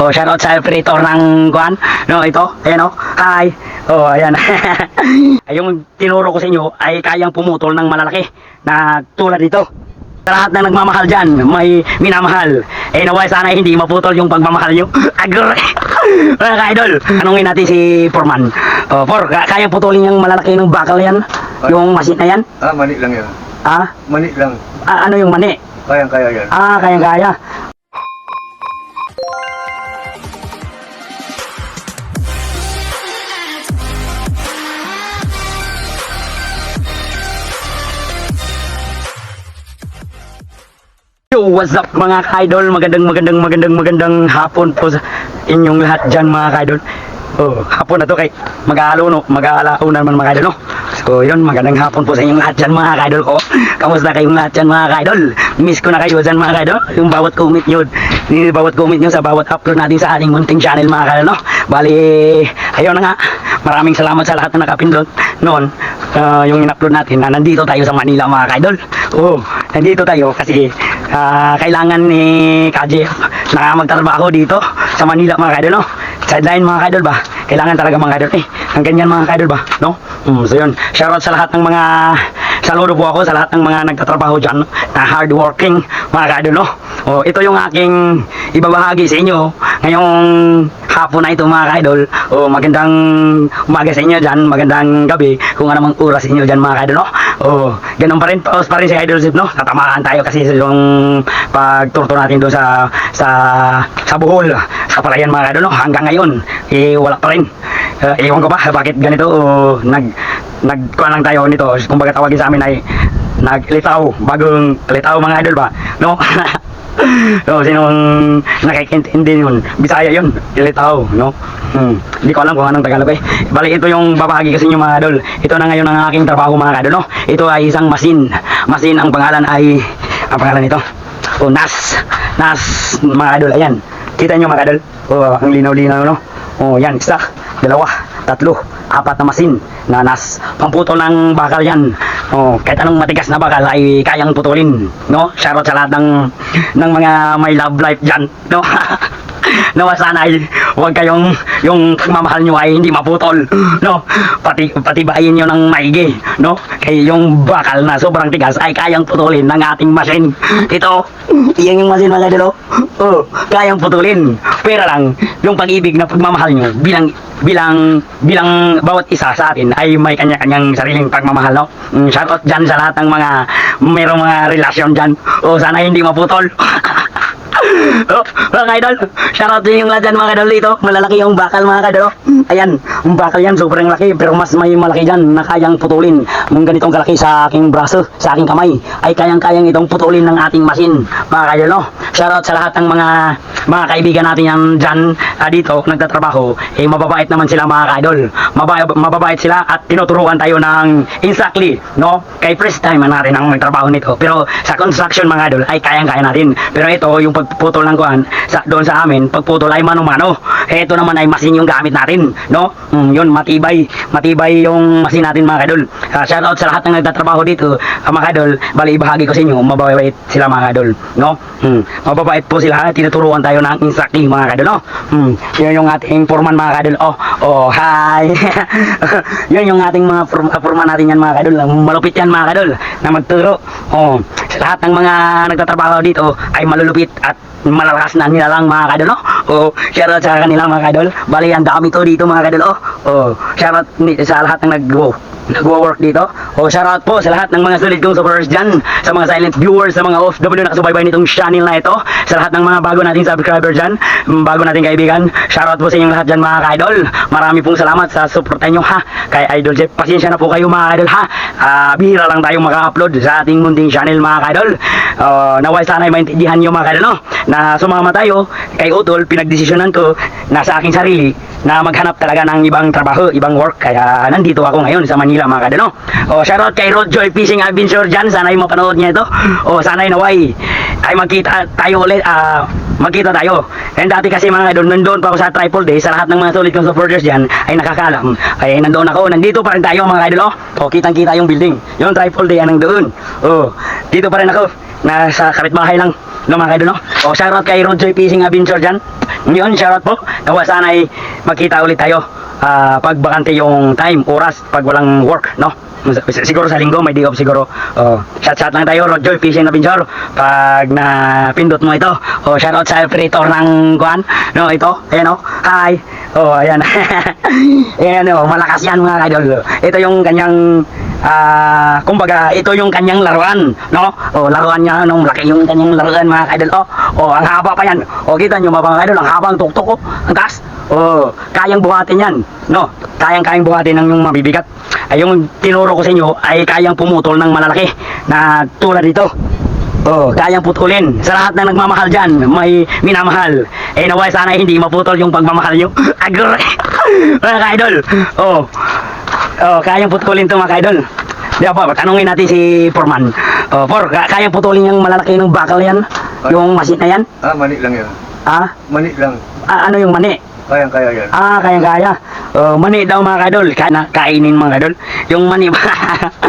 Oh, shout out sa operator ng kuan. No, ito. Ayan oh. Hi. Oh, ayan. ay yung tinuro ko sa inyo ay kayang pumutol ng malalaki na tulad nito. Sa lahat na nagmamahal dyan, may minamahal. Eh naway sana hindi maputol yung pagmamahal nyo. Agre! Mga ka-idol, tanungin natin si Foreman. Oh, For, ka- kayang putulin yung malalaki ng bakal yan? Yung machine na yan? Ah, mani lang yan. Ah, Mani lang. ah ano yung mani? Kayang-kaya yan. Ah, kayang-kaya. What's up mga ka-idol? Magandang magandang magandang magandang hapon po sa inyong lahat dyan mga ka-idol. Oh, hapon na to kay mag-aalo mag-aalaw naman mga ka-idol no. So yun, magandang hapon po sa inyong lahat dyan mga ka-idol ko. Kamusta kayong lahat dyan mga ka-idol? Miss ko na kayo dyan mga ka-idol. Yung bawat comment nyo, yung bawat comment nyo sa bawat upload natin sa ating munting channel mga ka-idol no. Bali, ayun na nga. Maraming salamat sa lahat na nakapindot noon. ah, yung in-upload natin na nandito tayo sa Manila mga ka-idol. Oh, nandito tayo kasi ah, kailangan ni Kaje na magtrabaho dito sa Manila mga kaidol no sideline mga kaidol ba kailangan talaga mga kaidol eh ang ganyan mga kaidol ba no mm, so yun shoutout sa lahat ng mga saludo po ako sa lahat ng mga nagtatrabaho dyan na hardworking mga kaidol no? Oh, ito yung aking ibabahagi sa inyo ngayong hapon na ito mga kaidol. Oh, magandang umaga sa inyo dyan magandang gabi kung anumang oras sa inyo dyan mga kaidol no? Oh, ganun pa rin paus pa rin si Idol Zip no? Tatamaan tayo kasi sa yung pagturto natin doon sa sa sa Bohol sa Palayan mga kaidol no? Hanggang ngayon eh wala pa rin. Uh, ewan ko ba bakit ganito oh, nag nagkuha lang tayo nito. Kumbaga tawagin sa amin ay naglitaw bagong litaw mga idol ba? No? So sinong nakikintindi yun Bisaya yun ilitaw no? Hmm. hindi ko alam kung anong Tagalog eh. Bali ito yung babahagi kasi yung mga idol. Ito na ngayon ang aking trabaho mga idol no? Ito ay isang masin. Masin ang pangalan ay ang pangalan nito. O NAS. NAS mga idol ayan. Kita nyo mga idol? Oh, ang linaw-linaw no? Oh yan isa dalawa tatlo apat na masin na nas pamputol ng bakal yan. Oh, kahit anong matigas na bakal ay kayang putulin no? Shoutout sa lahat ng ng mga may love life dyan no Nawa sana ay huwag kayong yung pagmamahal nyo ay hindi maputol. No pati patibayin nyo ng maigi no? Kay yung bakal na sobrang tigas ay kayang putulin ng ating machine. Ito yan yung machine mga idol oh oh, kayang putulin. Pero lang yung pag-ibig na pagmamahal nyo bilang bilang bilang bawat isa sa atin ay may kanya-kanyang sariling pagmamahal no? Mm, shoutout dyan sa lahat ng mga mayroong mga relasyon dyan. O sana hindi maputol oh, mga idol, shoutout din yung lahat dyan mga idol dito. Malalaki yung bakal mga idol. Ayan, yung bakal yan sobrang laki pero mas may malaki dyan na kayang putulin. Yung ganitong kalaki sa aking braso, sa aking kamay, ay kayang-kayang itong putulin ng ating machine mga idol. No? Shoutout sa lahat ng mga mga kaibigan natin yan dyan ah, dito nagtatrabaho. Eh mababait naman sila mga idol. Mababait, mababait sila at tinuturuan tayo ng exactly, no? Kay first time natin ang trabaho nito. Pero sa construction mga idol ay kayang-kaya natin. Pero ito yung pagputol ng kuan sa doon sa amin, pagputol ay mano-mano. Ito naman ay machine yung gamit natin, no? Mm, yun matibay, matibay yung machine natin mga idol. Uh, shout out sa lahat ng nagtatrabaho dito, uh, mga idol. Bali ibahagi ko sa inyo, mababait sila mga idol, no? Mm, mababait po sila, tinuturuan tayo ng instructing mga idol, no? Mm, yun yung ating foreman mga idol. Oh, oh, hi. yun yung ating mga form, uh, foreman natin yan mga idol. Malupit yan mga idol na magturo. Oh, lahat ng mga nagtatrabaho dito ay malulupit at malalakas na nila lang mga kadol, no? Oh, shoutout sa kanila mga kadol. Bali, ang dami to dito mga kadol, oh. Oh, shoutout ni- sa lahat ng nag nagwo-work dito. Oh, shoutout po sa lahat ng mga solid kong supporters dyan, sa mga silent viewers, sa mga OFW na nakasubaybay nitong channel na ito, sa lahat ng mga bago nating subscriber dyan, mm, bago nating kaibigan, shoutout po sa inyong lahat dyan mga ka-idol. Marami pong salamat sa suporta nyo ha, kay Idol Jeff. Pasensya na po kayo mga ka-idol ha. Ah, bihira lang tayo maka-upload sa ating munting channel mga ka-idol. Uh, naway sana ay maintindihan nyo mga ka-idol no? na sumama tayo kay Utol, pinagdesisyonan ko na sa aking sarili na maghanap talaga ng ibang trabaho, ibang work. Kaya nandito ako ngayon sa Manila mga kadano. O shoutout kay Roadjoy Fishing Adventure dyan. Sana ay mapanood niya ito. O sana ay naway ay magkita tayo ulit. ah magkita tayo. And dati kasi mga idol, nandoon pa ako sa triple day sa lahat ng mga solid supporters dyan ay nakakalam. Ay nandoon ako. Nandito pa rin tayo mga idol. Oh, o kitang kita yung building. Yung triple day yan nandoon. O dito pa rin ako. Nasa kapitbahay lang. No mga kaidol no? O shoutout kay Rodjoy Fishing Adventure dyan. Ngayon, shoutout po. Nawa sana ay magkita ulit tayo ah, pag bakante yung time, oras, pag walang work, no? Siguro sa linggo, may day off siguro. Oh, shout-shout lang tayo, Rodjoy Fishing Adventure. Pag napindot mo ito, oh, shoutout sa operator ng kuan, no, ito, ayan oh, hi. Oh, ayan. ayan oh, malakas yan mga idol. Ito yung kanyang ah, kumbaga, ito yung kanyang laruan, no? Oh, laruan niya, no, malaki yung kanyang laruan mga idol. Oh, oh, ang haba pa yan. Oh, kita niyo mga idol, ang habang tuktok oh, ang taas. Oh, kayang buhatin yan, no? Kayang-kayang buhatin ng yung mabibigat. Ay, yung tinuro ko sa inyo ay kayang pumutol ng malalaki na tulad dito. Oh, kayang putulin. Sa lahat ng nagmamahal dyan, may minamahal. Eh, naway sana hindi maputol yung pagmamahal nyo. Agor. mga ka-idol. Oh. Oh, kayang putulin to mga ka-idol. Di ba, tanungin natin si Forman. Oh, For, ka- kayang putulin yung malalaki ng bakal yan? Yung masin na yan? Ah, mani lang yan. Ah, Mani lang. ah ano yung mani? Kayang-kaya yan. Ah, kaya-kaya. Oh, mani daw mga kadol. Kaya na, kainin mga kadol. Yung mani ba?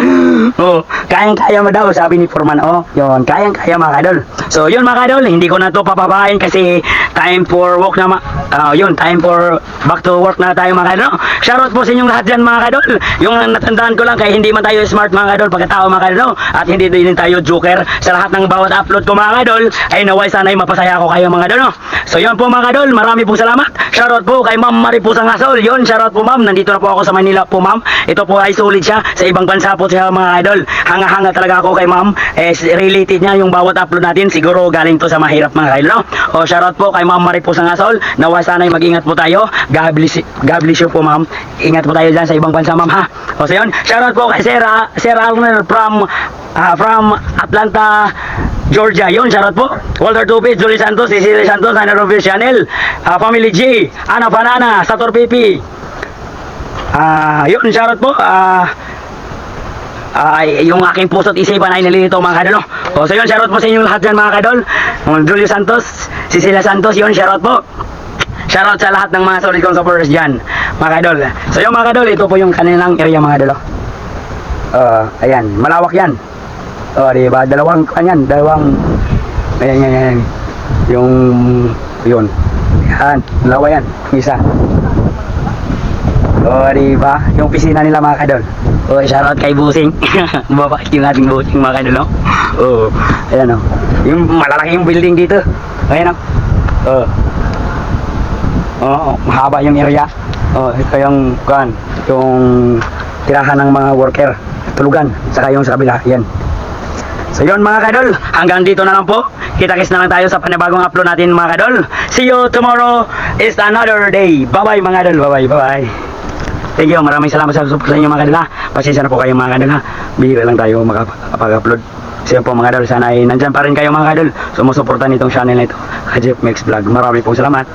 oh, kayang-kaya mo daw, sabi ni Forman. Oh, yun, kayang-kaya mga kadol. So, yun mga kadol, hindi ko na to papabahin kasi time for work na ah, yun, time for back to work na tayo mga kadol. Shoutout po sa inyong lahat dyan mga kadol. Yung natandaan ko lang kaya hindi man tayo smart mga kadol pagkatao mga kadol. At hindi din tayo joker sa lahat ng bawat upload ko mga kadol. Ay naway sana ay mapasaya ko kayo mga kadol. So yun po mga kadol, marami po salamat. Shoutout po kay Ma'am Maripusa Ngasol. Yun, shoutout po ma'am. Nandito na po ako sa Manila po ma'am. Ito po ay solid siya. Sa ibang bansa po siya mga idol. Hanga-hanga talaga ako kay ma'am. Eh, related niya yung bawat upload natin. Siguro galing to sa mahirap mga idol. No? O shoutout po kay Ma'am Maripusa Ngasol. Nawa sana ay mag-ingat po tayo. God bless, God bless you po ma'am. Ingat po tayo dyan sa ibang bansa ma'am ha. O so yun, shoutout po kay Sarah, Sarah Arner from, ah, from Atlanta, Georgia, yun, shoutout po. Walter Tupid, Julie Santos, Cecilia Santos, Ana Robert Chanel, ah, Family G, Ana Panana, Sator Pipi. Ah, yun, shoutout po. Ah, ay yung aking puso't isipan ay nalilito mga kadol. no? O so yun, shoutout po sa inyo lahat dyan mga kadol. Julio Santos, Cecilia Santos, yun, shoutout po. Shoutout sa lahat ng mga solid kong supporters dyan, mga kadol. So yun mga kadol, ito po yung kanilang area mga kadol. oh. Uh, ayan, malawak yan. O, di ba? Dalawang, ayan, dalawang, ayan, ayan, ayan. Yung, yun. Yan, dalawa yan. Isa. O, di ba? Yung pisina nila mga kadol. O, shoutout kay Busing. Mababait yung ating Busing mga kadol, no? O, ayan o. Yung malalaki yung building dito. Ayan o. O. Oo, mahaba yung area. Oh, ito yung kuan, yung tirahan ng mga worker, tulugan, saka yung sa kabila, yan. So yun mga kadol, hanggang dito na lang po. Kita-kits na lang tayo sa panibagong upload natin mga kadol. See you tomorrow is another day. Bye-bye mga kadol, bye-bye, bye-bye. Thank you, maraming salamat sa support sa inyo mga kadol ha. Pasensya na po kayo mga kadol ha. Bihira lang tayo makapag-upload. Yun po mga kadol, sana ay nandyan pa rin kayo mga kadol. Sumusuportan itong channel na ito. Kajip Mix Vlog. Marami pong salamat.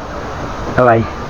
Bye-bye.